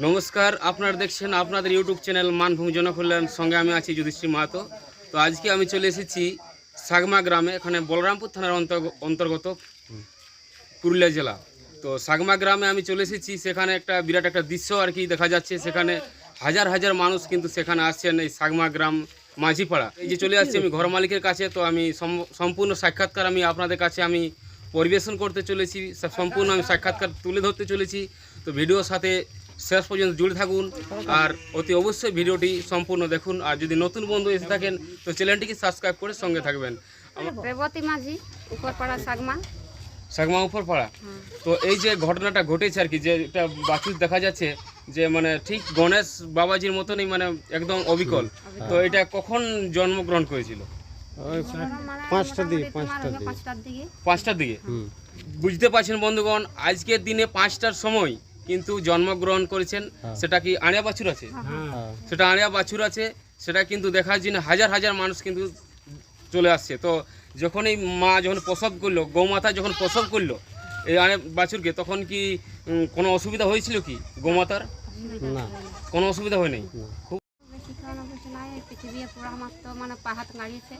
নমস্কার, আপনারা দেখছেন আপনাদের ইউটিউব চ্যানেল মানভূমি জনকল্যাণ। সঙ্গে আমি আছি যুধিশ্রী মাহাতো। তো আজকে আমি চলে এসেছি সাগমা গ্রামে, এখানে বলরামপুর থানার অন্তর্গ- অন্তর্গত পুরুলিয়া জেলা। তো সাগমা গ্রামে আমি চলে এসেছি, সেখানে একটা বিরাট একটা দৃশ্য আর কি দেখা যাচ্ছে। সেখানে হাজার হাজার মানুষ কিন্তু সেখানে আসছেন এই সাগমা গ্রাম মাঝিপাড়া। এই যে চলে আসছি আমি ঘর মালিকের কাছে, তো আমি সম- সম্পূর্ণ সাক্ষাৎকার আমি আপনাদের কাছে আমি পরিবেশন করতে চলেছি। সম্পূর্ণ আমি সাক্ষাৎকার তুলে ধরতে চলেছি। তো ভিডিওর সাথে শেষ পর্যন্ত জুড়ে থাকুন। আর অতি অবশ্যই ভিডিওটি সম্পূর্ণ দেখুন। আর যদি নতুন বন্ধু এসে থাকেন তো চ্যানেলটিকে সাবস্ক্রাইব করে সঙ্গে থাকবেন। আমার রেবতী মাঝি উপরপাড়া সাগমা। সাগমা উপর পাড়া তো এই যে ঘটনাটা ঘটেছে আর কি যে একটা বাছুর দেখা যাচ্ছে যে মানে ঠিক গণেশ বাবাজির মতনই মানে একদম অবিকল। তো এটা কখন জন্মগ্রহণ করেছিল? পাঁচটার দিকে পাঁচটার দিকে। পাঁচটার দিকে। পাঁচটার দিকে? বুঝতে পারছেন বন্ধুগণ আজকের দিনে পাঁচটার সময় কিন্তু জন্মগ্রহণ করেছেন সেটা কি আড়িয়া বাছুর আছে? সেটা আড়িয়া বাছুর আছে সেটা কিন্তু দেখার জন্য হাজার হাজার মানুষ কিন্তু চলে আসছে। তো যখন এই মা যখন প্রসব করল গৌমাতা যখন প্রসব করল এই আড়িয়া বাছুরকে তখন কি কোনো অসুবিধা হয়েছিল কি গৌমাতার? না। কোনো অসুবিধা হয় নাই? খুব মানে পাহাড় গাড়িয়েছে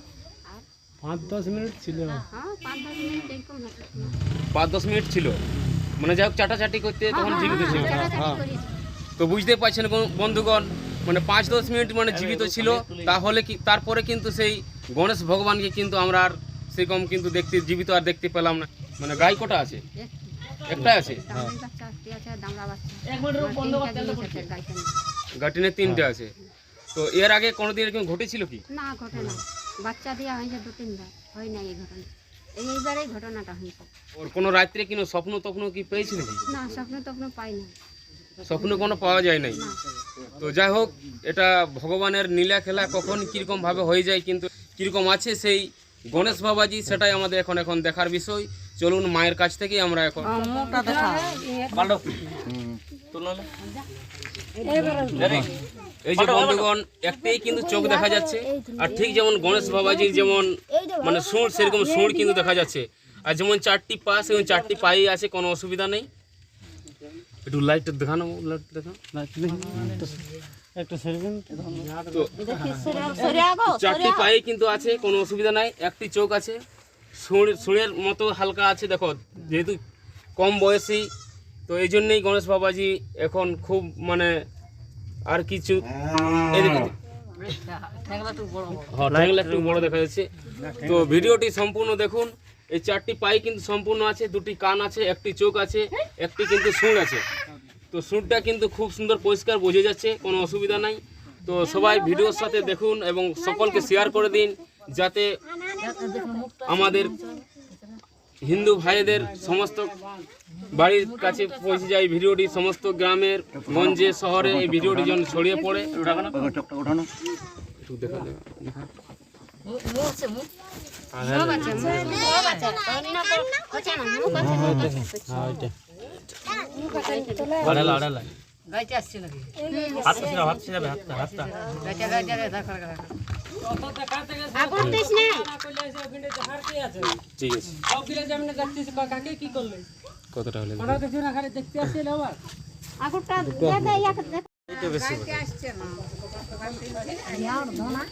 আর পাঁচ দশ মিনিট ছিল। হ্যাঁ পাঁচ দশ মিনিট এরকম পাঁচ দশ মিনিট ছিল। মানে যাই হোক চাটাচাটি করতে তখন জীবিত ছিল। তো বুঝতে পারছেন বন্ধুগণ মানে পাঁচ দশ মিনিট মানে জীবিত ছিল। তাহলে কি তারপরে কিন্তু সেই গণেশ ভগবানকে কিন্তু আমরা আর সেরকম কিন্তু দেখতে জীবিত আর দেখতে পেলাম না। মানে গাই কটা আছে? একটাই আছে? গাটিনে তিনটে আছে। তো এর আগে কোনোদিন এরকম ঘটেছিল কি? না ঘটে না। বাচ্চা দেওয়া হয়েছে দু তিনবার হয় না এই ঘটনা। এই এইবারেই ঘটনাটা হয়েছে। ওর কোনো রাত্রে কোনো স্বপ্ন তপ্ন কি পেয়েছিল না স্বপ্ন টপ্ন পাই না স্বপ্ন কোনো পাওয়া যায় নাই? তো যাই হোক এটা ভগবানের নীলা খেলা কখন কীরকম ভাবে হয়ে যায় কিন্তু কীরকম আছে সেই গণেশ বাবাজি সেটাই আমাদের এখন এখন দেখার বিষয়। চলুন মায়ের কাছ থেকেই আমরা এখন এই যে বন্ধুগণ একটাই কিন্তু চোখ দেখা যাচ্ছে আর ঠিক যেমন গণেশ বাবাজির যেমন মানে সুর সেরকম সুর কিন্তু দেখা যাচ্ছে। আর যেমন চারটি পা সেরকম চারটি পাই আছে কোনো অসুবিধা নেই। একটু লাইট দেখানো লাইট চারটি পায়ে কিন্তু আছে কোনো অসুবিধা নাই একটি চোখ আছে। সুরের মতো হালকা আছে দেখো যেহেতু কম বয়সী তো এই জন্যই গণেশ বাবাজি এখন খুব মানে আর কিছু হ্যাঁ বড় দেখা যাচ্ছে। তো ভিডিওটি সম্পূর্ণ দেখুন। এই চারটি পাই কিন্তু সম্পূর্ণ আছে, দুটি কান আছে, একটি চোখ আছে, একটি কিন্তু সুর আছে। তো সুরটা কিন্তু খুব সুন্দর পরিষ্কার বোঝা যাচ্ছে, কোনো অসুবিধা নাই। তো সবাই ভিডিওর সাথে দেখুন এবং সকলকে শেয়ার করে দিন, যাতে আমাদের হিন্দু ভাইদের সমস্ত বাড়ির কাছে পৌঁছে যায় ভিডিওটি সমস্ত গ্রামের গঞ্জে শহরে এই ভিডিওটি যেন ছড়িয়ে পড়ে। একটু দেখা যাবে। ঠিক আছে। কতটা হলে আগুরটা দে দে ইয়াকে দে ইয়ার ধনা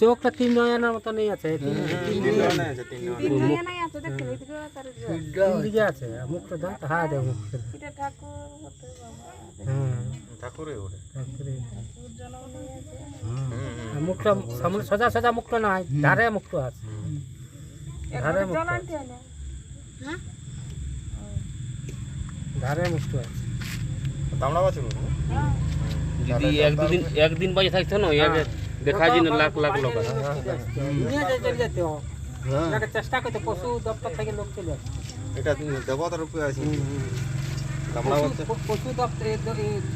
চোখটা তিন নয়নের মতো নেই আছে দিকে আছে মুখটা দেখ হ্যাঁ দেখ মুখটা। হুম। মুখটা সামনে সোজা সোজা মুখটা নাই ধারে মুখটা আছে। ধারে মুখটা আছে। ধারে মুখটা আছে। যদি এক দুদিন একদিন বাজে থাকতো না দেখা যায় না লাখ লাখ লোক চেষ্টা করতে পশু দপ্তর থেকে লোক চলে আসে এটা দেবতার রূপে আছে। দামড়া বলছে পশু- পশু দপ্তরে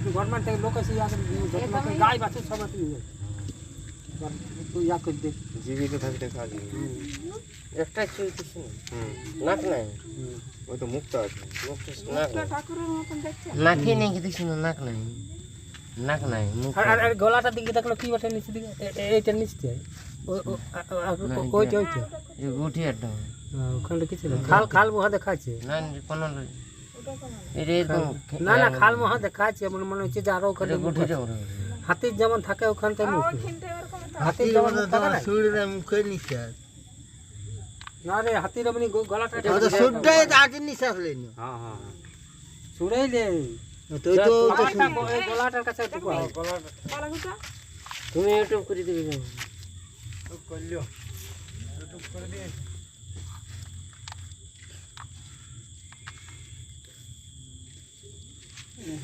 গভর্নমেন্ট থেকে লোক এসে ইয়াকে যত্ন করে গাই বাছুর সব আছে তুই ইয়া করে দে। জীবিত থাকতে কাজ একটা চোখ কিছু নাক নাই? ওই তো মুক্তা আছে। মুখটা নাক নাই ঠাকুরের মতন দেখছে নাকে নেই দেখছি নাক নাই। নাক নাই মুখ আর আর- আর গলাটার দিকে দেখল কি বটে নিচে দিকে? নিচে ওইটা ওইটা। গুটি একটা হ্যাঁ, ওখানটা কিছু না খাল খাল মহা দেখাচ্ছে না কোনো না না খাল মহা দেখাচ্ছে মনে মনে হচ্ছে যে আরও ওখানে গুটিটা হাতির যেমন থাকে ওখান থেকে মুখ হাতির যেমন থাকে না? মুখে নিঃশ্বাস না রে হাতির এমনি গলাটা সুড়টাই আজের নিঃশ্বাস লেন হ্যাঁ হ্যাঁ তো তো আমারটা গ- এই গলাটার কাছে তুমি ইউটিউব করে দিবে যাও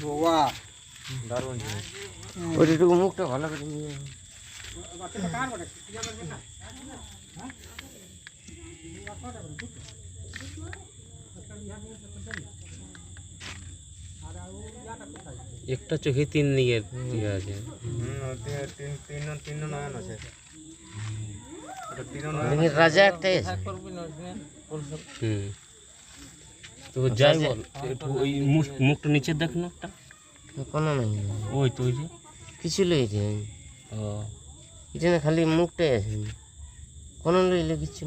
বাবা। ওইটুকু মুখটা ভালো করে নিয়ে যাও। একটা চোখে তিন দিকে ইয়ে আছে। নয়ন আছে এদিকে রাজা একটাই আছে। হুম। তো যাই বল ওই মুখ- মুখটা নিচে দেখ না একটা। কোনো নাই। ওই তো ওই যে। কিছু ও। এটা না খালি মুখটাই আছে। কোনো লইলে কিছু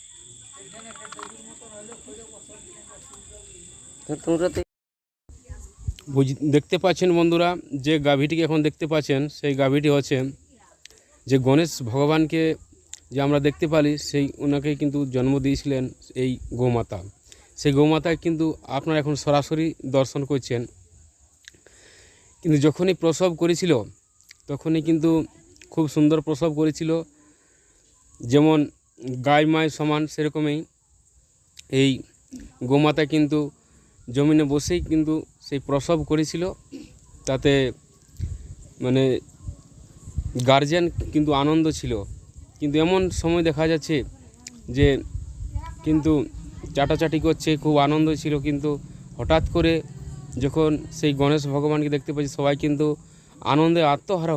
দেখতে পাচ্ছেন বন্ধুরা, যে গাভীটিকে এখন দেখতে পাচ্ছেন, সেই গাভীটি হচ্ছে যে গণেশ ভগবানকে যে আমরা দেখতে পারি সেই ওনাকে কিন্তু জন্ম দিয়েছিলেন এই গোমাতা। সেই গোমাতা কিন্তু আপনারা এখন সরাসরি দর্শন করছেন। কিন্তু যখনই প্রসব করেছিল, তখনই কিন্তু খুব সুন্দর প্রসব করেছিল। যেমন গায় মায় সমান সেরকমই এই গোমাতা কিন্তু জমিনে বসেই কিন্তু সেই প্রসব করেছিল। তাতে মানে গার্জিয়ান কিন্তু আনন্দ ছিল। কিন্তু এমন সময় দেখা যাচ্ছে যে কিন্তু চাটাচাটি করছে, খুব আনন্দ ছিল কিন্তু হঠাৎ করে যখন সেই গণেশ ভগবানকে দেখতে পাচ্ছি সবাই কিন্তু আনন্দে আত্মহারা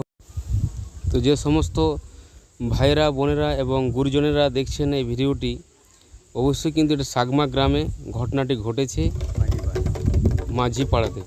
তো যে সমস্ত ভাইরা বোনেরা এবং গুরুজনেরা দেখছেন এই ভিডিওটি। অবশ্যই কিন্তু এটা সাগমা গ্রামে ঘটনাটি ঘটেছে মাঝি পাড়াতে